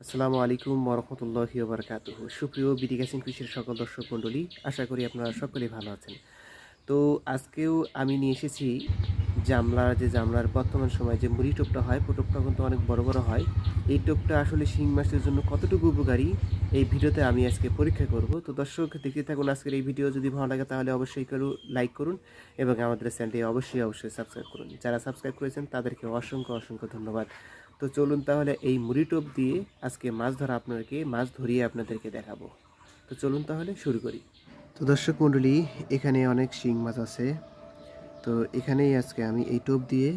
আসসালামু আলাইকুম মরহমতুল্লাহি ওবরকাতুহ সুপ্রিয় বিডি গ্যাসিং কৃষির সকল দর্শক মণ্ডলী, আশা করি আপনারা সকলেই ভালো আছেন। তো আজকেও আমি নিয়ে এসেছি জামলার, যে জামলার বর্তমান সময় যে মুড়ি টোপটা হয় টোপটা কিন্তু অনেক বড় বড় হয়। এই টোপটা আসলে শিং মাছের জন্য কতটুকু উপকারী? এই ভিডিওতে আমি আজকে পরীক্ষা করব। তো দর্শক, দেখতে থাকুন আজকের এই ভিডিও। যদি ভালো লাগে তাহলে অবশ্যই করু লাইক করুন এবং আমাদের চ্যানেলটি অবশ্যই অবশ্যই সাবস্ক্রাইব করুন। যারা সাবস্ক্রাইব করেছেন তাদেরকে অসংখ্য অসংখ্য ধন্যবাদ। তো চলুন তাহলে এই মুড়ি টোপ দিয়ে আজকে মাছ ধরা আপনাদেরকে মাছ ধরিয়ে আপনাদেরকে দেখাবো। তো চলুন তাহলে শুরু করি। তো দর্শক মণ্ডলী, এখানে অনেক শিং মাছ আছে। তো এখানেই আজকে আমি এই টোপ দিয়ে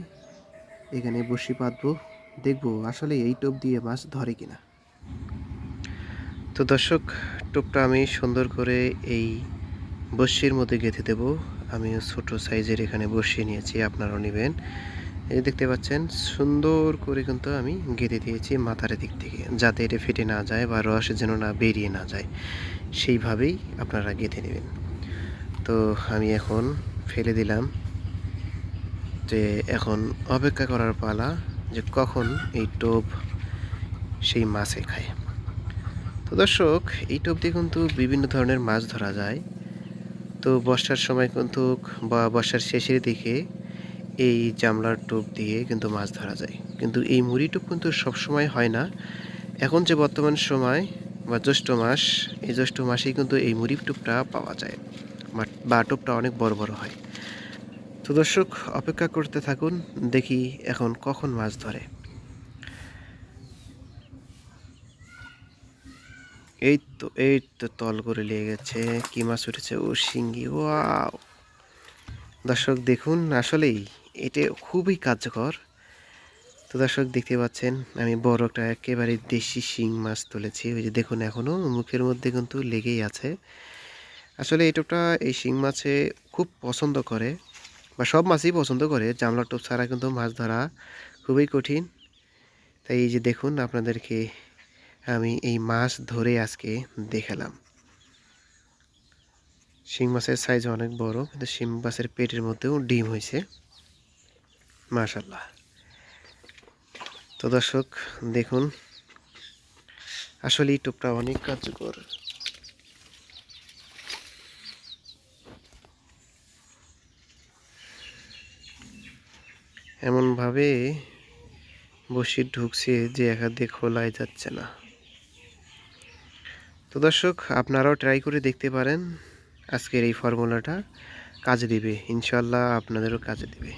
এখানে বসি পাতবো। দেখব আসলে এই টোপ দিয়ে মাছ ধরে কিনা। তো দর্শক টোপটা আমি সুন্দর করে এই বসির মধ্যে গেঁথে দেবো। আমি ছোট সাইজের এখানে বসিয়ে নিয়েছি, আপনারাও নেবেন। এই দেখতে পাচ্ছেন, সুন্দর করে কিন্তু আমি গেঁথে দিয়েছি মাথার দিক থেকে, যাতে এটা ফেটে না যায় বা রস যেন না বেরিয়ে না যায়। সেইভাবেই আপনারা গেঁথে নেবেন। তো আমি এখন ফেলে দিলাম যে এখন অপেক্ষা করার পালা যে কখন এই টোপ সেই মাছে খায়। তো দর্শক এই টোপ দিয়ে কিন্তু বিভিন্ন ধরনের মাছ ধরা যায়। তো বর্ষার সময় কিন্তু বা বর্ষার শেষের দিকে এই জামলার টোপ দিয়ে কিন্তু মাছ ধরা যায়। কিন্তু এই মুড়ি টোপ কিন্তু সবসময় হয় না। এখন যে বর্তমান সময় বা জ্যৈষ্ঠ মাস, এই জ্যৈষ্ঠ মাসেই কিন্তু এই মুড়ি টোপটা পাওয়া যায়। বা- বা টোপটা অনেক বড় বড় হয়। তো দর্শক, অপেক্ষা করতে থাকুন, দেখি এখন কখন মাছ ধরে। এই তো এই তো তল করে লেগে গেছে, কি মাছ উঠেছে? ও শিঙ্গি, ওয়াও। দর্শক দেখুন, আসলেই এটা খুবই কার্যকর। তো দর্শক দেখতে পাচ্ছেন, আমি বড় একটা একেবারে দেশি শিং মাছ তুলেছি। ওই যে দেখুন এখনও মুখের মধ্যে কিন্তু লেগেই আছে। আসলে এই টোপটা, এই শিং মাছে খুব পছন্দ করে, বা সব মাছই পছন্দ করে। জামলা টোপ ছাড়া কিন্তু মাছ ধরা খুবই কঠিন। তাই এই যে দেখুন, আপনাদেরকে আমি এই মাছ ধরে আজকে দেখালাম। শিং মাছের সাইজ অনেক বড়, কিন্তু শিং মাছের পেটের মধ্যেও ডিম হয়েছে। মাশাল্লাহ তো দর্শক, দেখুন আসলে এই টোপটা অনেক কার্যকর। এমনভাবে বসি ঢুকছে যে একা দিয়ে খোলাই যাচ্ছে না। তো দর্শক, আপনারাও ট্রাই করে দেখতে পারেন আজকের এই ফর্মুলাটা কাজে দিবে। ইনশাল্লাহ আপনাদেরও কাজে দিবে।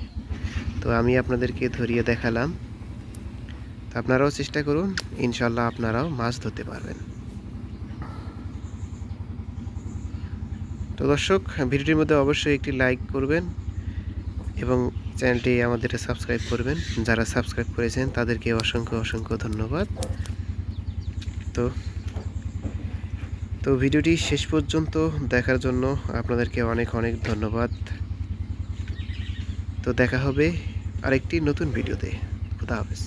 তো আমি আপনাদেরকে ধরিয়ে দেখালাম। তো আপনারাও চেষ্টা করুন ইনশাল্লাহ আপনারাও মাছ ধরতে পারবেন। তো দর্শক, ভিডিওটির মধ্যে অবশ্যই একটি লাইক করবেন এবং চ্যানেলটি আমাদের সাবস্ক্রাইব করবেন। যারা সাবস্ক্রাইব করেছেন, তাদেরকে অসংখ্য অসংখ্য ধন্যবাদ। তো তো ভিডিওটি শেষ পর্যন্ত দেখার জন্য আপনাদেরকে অনেক অনেক ধন্যবাদ। তো দেখা হবে আরেকটি নতুন ভিডিওতে। খুদা হাফেজ।